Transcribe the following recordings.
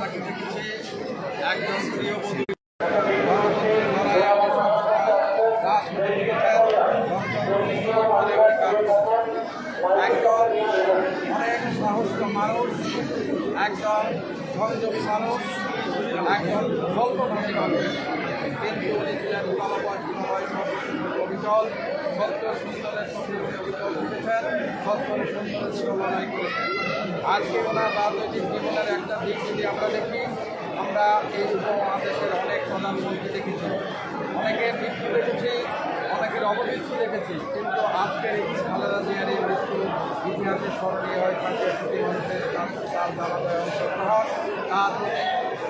তাকে দেখেছি একজন প্রিয় বন্ধু। একজন অনেক সাহস মানুষ একজন সংযোগী মানুষ। আজকে ওনার রাজনৈতিক জীবনের একটা দিক যদি আমরা দেখি আমরা এই উপমহাদেশের অনেক প্রধানমন্ত্রী দেখেছি অনেকের মৃত্যু দেখেছি অনেকের অবমৃত্যু দেখেছি কিন্তু আজকের এই খালেদা জিয়ার এই মৃত্যু ইতিহাসে স্মরণীয় হয়ে থাকে প্রতি মানুষের তার জানাজায় অংশগ্রহণ তার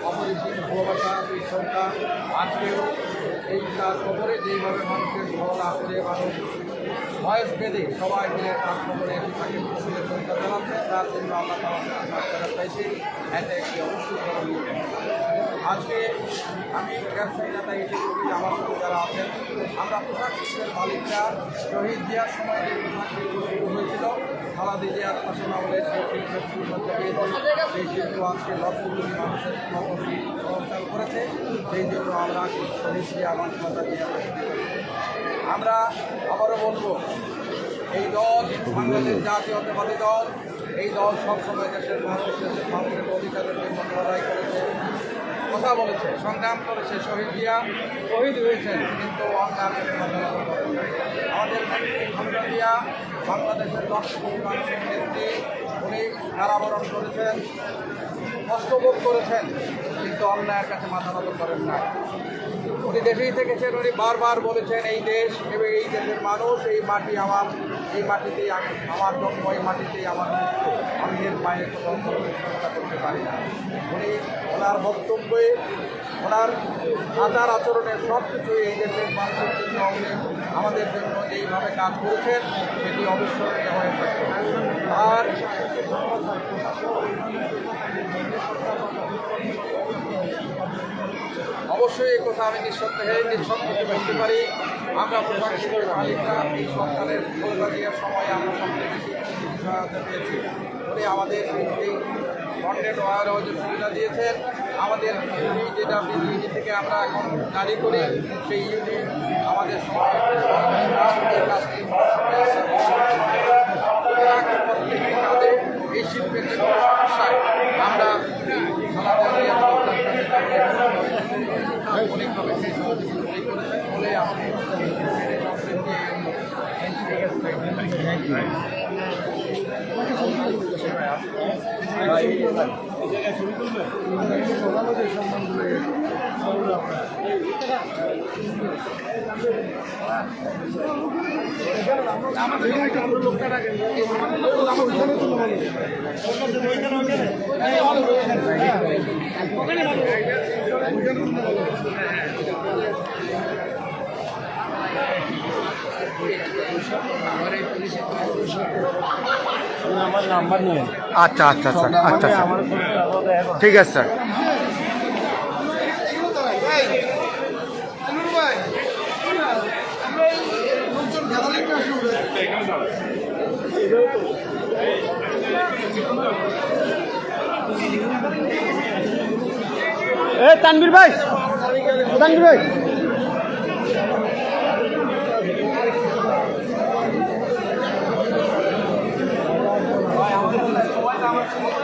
অপরিসীম ভালোবাসা এই সরকার আজকেও এই তার খবরে যেইভাবে মানুষের ফল আসছে মানুষ বয়স বেঁধে সবাই মিলে তার খবরে তাকে খুশির সরকার জানাচ্ছে তার জন্য আমরা তারা চাইছি। এটা একটি অবশ্যই আজকে আমি ব্যবসায়ী নেতা হিসেবে বলি, আমার সাথে যারা আছেন। আমরা পোশাক শিল্পের মালিকরা শহীদ জিয়ার সময় যে পোশাক শিল্প হয়েছিল খালাদি জিয়ার আমলে সেই শিল্পের আজকে লক্ষ কোটি মানুষের কর্মসূচি করেছে, সেই জন্য আমরা মানবতা জিয়া আমরা আবারও বলব, এই দল বাংলাদেশ জাতীয়তাবাদী দল, এই দল সবসময় দেশের মানুষ মানুষের অধিকারের জন্য লড়াই করেছে। কথা বলেছে, সংগ্রাম করেছে শহীদ জিয়া শহীদ হয়েছেন, কিন্তু অন্যান্য আমাদের জিয়া বাংলাদেশের কোটি মানুষের উনি কারাবরণ করেছেন, কষ্টভোগ করেছেন, কিন্তু অন্যায়ের কাছে মাথা নত করেন না উনি দেশেই থেকেছেন, উনি বারবার বলেছেন, এই দেশ এবং এই দেশের মানুষ, এই মাটি আমার, এই মাটিতেই আমি আমার জন্ম, এই মাটিতেই আমার আমি এর চিন্তা করতে পারি না। উনি ওনার বক্তব্যে ওনার আচার আচরণের সব কিছুই এই দেশের মানুষের জন্য আমাদের জন্য যেইভাবে কাজ করেছেন সেটি অবিস্মরণীয় হয়ে থাকে আর অবশ্যই এই কথা আমি নিঃসন্দেহে নিঃসন্দেহে বলতে পারি, আমরা প্রশাসনের মালিকরা এই সরকারের সময় আমরা সবচেয়ে বেশি সহায়তা পেয়েছি আমাদের এই বন্ডেড ওয়ার যে সুবিধা দিয়েছেন। আমাদের যেটা ইউনি থেকে আমরা এখন জারি করি, সেই ইউনি আমাদের এই শিল্পের সমস্যায় আমরা অনেকভাবে সেই সহযোগিতা বলে আমি এই শিল্পের সমৃদ্ধি আমার নাম্বার নিয়ে আচ্ছা আচ্ছা আচ্ছা আচ্ছা আচ্ছা। ঠিক আছে স্যার। এ তানবীর ভাই তানবীর ভাই। Come on.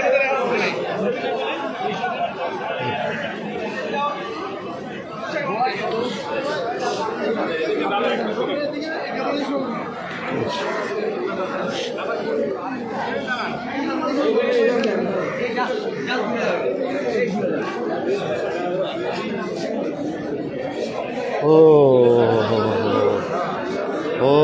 ও ও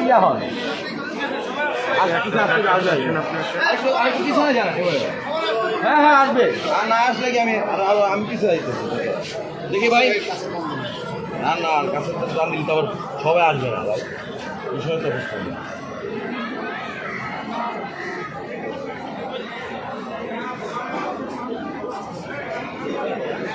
ইয়া হয় হ্যাঁ হ্যাঁ আসবে আর না আসলে কি আমি আমি পিছনে যাইতেছি দেখি ভাই না না কাছে তো জান দিলে তো সবাই আসবে না ভাই বিষয় তো বুঝতে হবে। দাঁড়ান সবাই